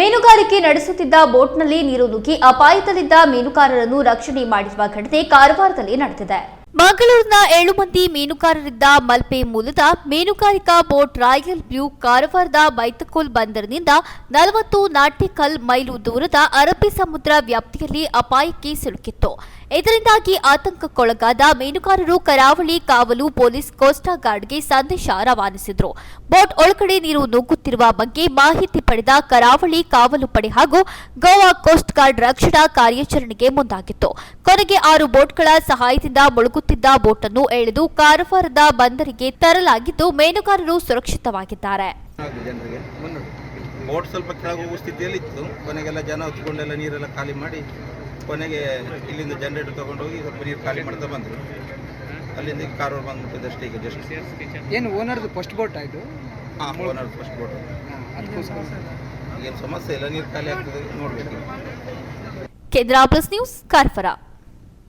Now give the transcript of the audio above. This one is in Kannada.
ಮೀನುಗಾರಿಕೆ ನಡೆಸುತ್ತಿದ್ದ ಬೋಟ್ನಲ್ಲಿ ನೀರು ನುಗ್ಗಿ ಅಪಾಯದಲ್ಲಿದ್ದ ಮೀನುಗಾರರನ್ನು ರಕ್ಷಣೆ ಮಾಡಿರುವ ಘಟನೆ ಕಾರವಾರದಲ್ಲಿ ನಡೆದಿದೆ. ಮಂಗಳೂರಿನ ಏಳು ಮಂದಿ ಮೀನುಗಾರರಿದ್ದ ಮಲ್ಪೆ ಮೂಲದ ಮೀನುಗಾರಿಕಾ ಬೋಟ್ ರಾಯಲ್ ಬ್ಲೂ ಕಾರವಾರದ ಬೈತಕೋಲ್ ಬಂದರಿನಿಂದ ನಲವತ್ತು ನಾಟಿಕಲ್ ಮೈಲು ದೂರದ ಅರಬ್ಬಿ ಸಮುದ್ರ ವ್ಯಾಪ್ತಿಯಲ್ಲಿ ಅಪಾಯಕ್ಕೆ ಸಿಲುಕಿತ್ತು. ಇದರಿಂದಾಗಿ ಆತಂಕಕ್ಕೊಳಗಾದ ಮೀನುಗಾರರು ಕರಾವಳಿ ಕಾವಲು ಪೊಲೀಸ್ ಕೋಸ್ಟಾ ಗಾರ್ಡ್ಗೆ ಸಂದೇಶ ರವಾನಿಸಿದರು. ಬೋಟ್ ಒಳಗಡೆ ನೀರು ನುಗ್ಗುತ್ತಿರುವ ಬಗ್ಗೆ ಮಾಹಿತಿ ಪಡೆದ ಕರಾವಳಿ ಕಾವಲು ಪಡೆ ಹಾಗೂ ಗೋವಾ ಕೋಸ್ಟ್ ಗಾರ್ಡ್ ರಕ್ಷಣಾ ಕಾರ್ಯಾಚರಣೆಗೆ ಮುಂದಾಗಿತ್ತು. ಕೊನೆಗೆ ಆರು ಬೋಟ್ಗಳ ಸಹಾಯದಿಂದ ಮುಳುಗುತ್ತಿದ್ದ ಬೋಟನ್ನು ಎಳೆದು ಕಾರವಾರದ ಬಂದರಿಗೆ ತರಲಾಗಿದ್ದು ಮೀನುಗಾರರು ಸುರಕ್ಷಿತವಾಗಿದ್ದಾರೆ. ಬೋಟ್ ಸ್ವಲ್ಪ ಕೆಳಗೆ ಹೋಗುವ ಸ್ಥಿತಿಯಲ್ಲಿ ಇತ್ತು. ಕೊನೆಗೆಲ್ಲ ಜನ ಹೊತ್ಕೊಂಡೆಲ್ಲ ನೀರೆಲ್ಲ ಖಾಲಿ ಮಾಡಿ ಕೊನೆಗೆ ಇಲ್ಲಿಂದ ಜನರೇಟರ್ ತೊಗೊಂಡೋಗಿ ಸ್ವಲ್ಪ ನೀರು ಖಾಲಿ ಮಾಡ್ತಾ ಬಂದರು. ಅಲ್ಲಿಂದ ಕಾರವಾರ ಬಂದ್ಬಿಟ್ಟಿದ್ದಷ್ಟೇ ಈಗ ಜಸ್ಟ್ ಏನು ಓನರ್ದು ಫಸ್ಟ್ ಬೋಟ್ ಆಯಿತು ಹಾಂ ಓನರ್ ಫಸ್ಟ್ ಬೋಟ್ ಅದಕ್ಕೋಸ್ಕರ. ಏನು ಸಮಸ್ಯೆ ಇಲ್ಲ ನೀರು ಖಾಲಿ ಆಗ್ತದೆ ನೋಡಬೇಕು. ಕೇಂದ್ರ ಪ್ಲಸ್ ನ್ಯೂಸ್ ಕಾರವಾರ.